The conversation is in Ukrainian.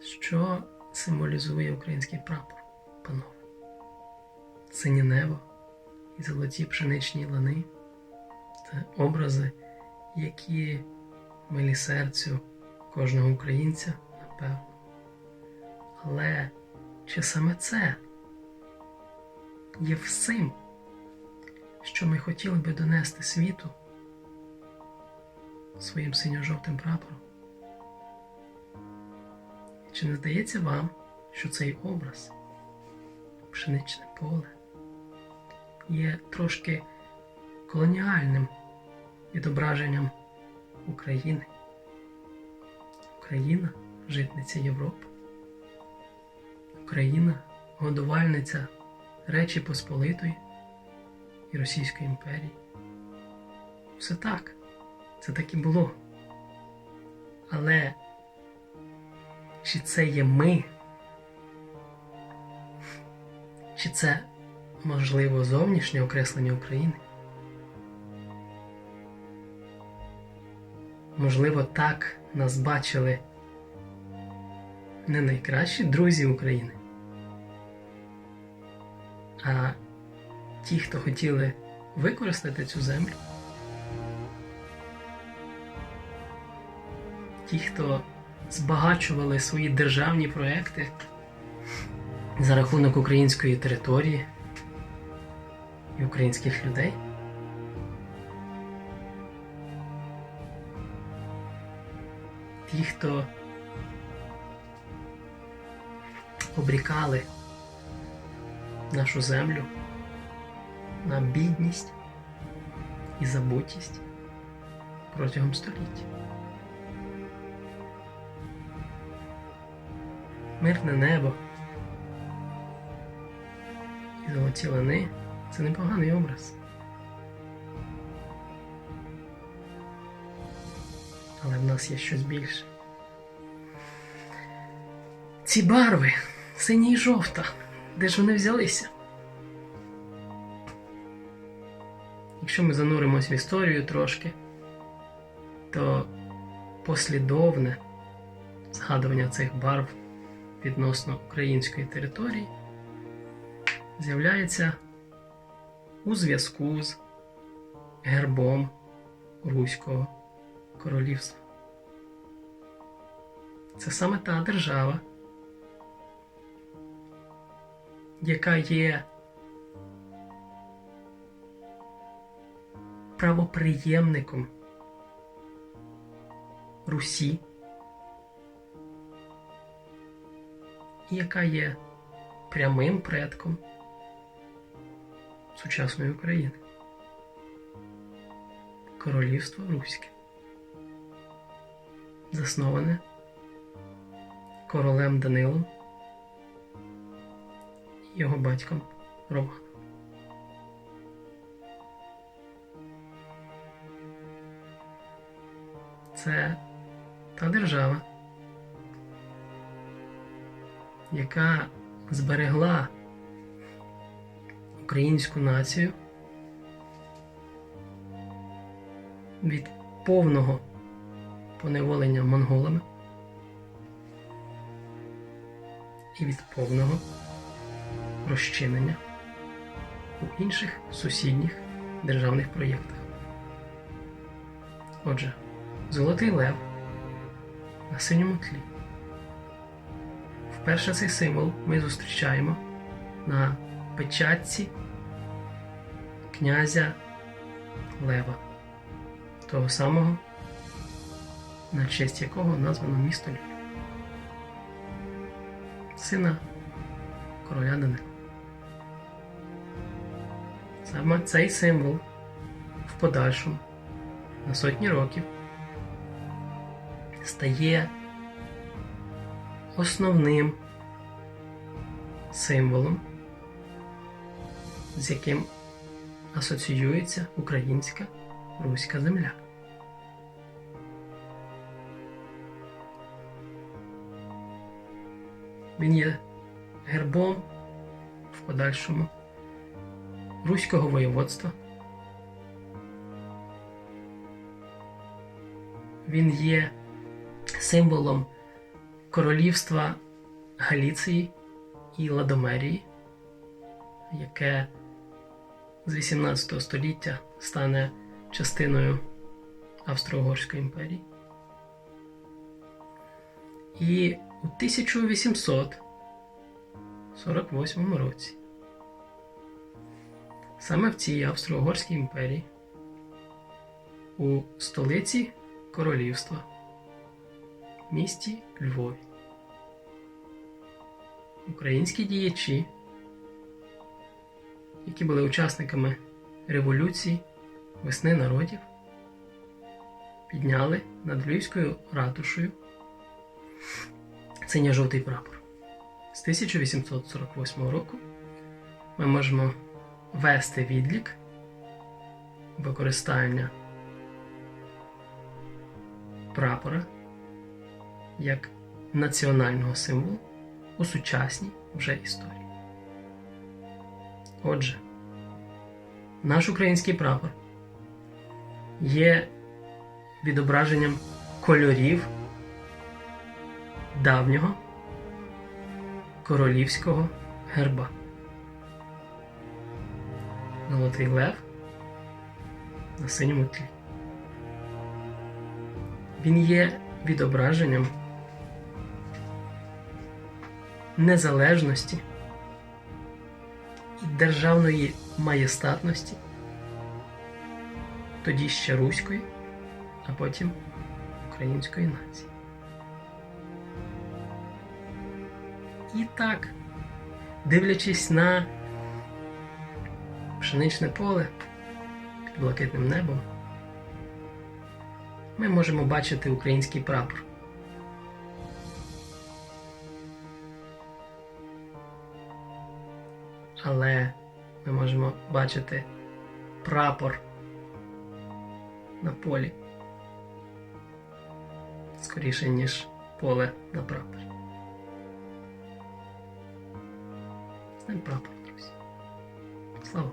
Що символізує український прапор, панове? Синє небо і золоті пшеничні лани це образи, які милі серцю кожного українця, напевно. Але чи саме це є всім, що ми хотіли би донести світу своїм синьо-жовтим прапором? Чи не здається вам, що цей образ, пшеничне поле, є трошки колоніальним відображенням України? Україна житниця Європи. Україна годувальниця Речі Посполитої і Російської імперії. Все так, це так і було. Але чи це є ми? Чи це можливо зовнішнє окреслення України? Можливо, так нас бачили не найкращі друзі України, а ті, хто хотіли використати цю землю, ті, хто збагачували свої державні проекти за рахунок української території і українських людей. Ті, хто обрікали нашу землю на бідність і забутість протягом століть. Мирне небо і золоті лани це непоганий образ. Але в нас є щось більше. Ці барви, синя і жовта, де ж вони взялися? Якщо ми зануримось в історію трошки, то послідовне згадування цих барв відносно української території з'являється у зв'язку з гербом Руського королівства. Це саме та держава, яка є правоприємником Русі, яка є прямим предком сучасної України. Королівство Руське, засноване королем Данилом і його батьком Романом. Це та держава, яка зберегла українську націю від повного поневолення монголами і від повного розчинення у інших сусідніх державних проєктах. Отже, Золотий Лев на синьому тлі. Вперше цей символ ми зустрічаємо на печатці князя Лева, того самого, на честь якого названо місто Львів. Сина короля Данила. Саме цей символ в подальшому на сотні років стає основним символом, з яким асоціюється українська руська земля. Він є гербом в подальшому руського воєводства. Він є символом королівства Галіції і Ладомерії, яке з 18 століття стане частиною Австро-Угорської імперії. І у 1848 році саме в цій Австро-Угорській імперії у столиці королівства місті Львові українські діячі, які були учасниками революції весни народів, підняли над Львівською ратушею синьо-жовтий прапор. З 1848 року ми можемо вести відлік використання прапора як національного символу у сучасній вже історії. Отже, наш український прапор є відображенням кольорів давнього королівського герба. Золотий лев на синьому тлі. Він є відображенням незалежності і державної маєстатності, тоді ще руської, а потім української нації. І так, дивлячись на пшеничне поле під блакитним небом, ми можемо бачити український прапор. Але ми можемо бачити прапор на полі скоріше, ніж поле на прапорі. З ним прапор, друзі. Слава!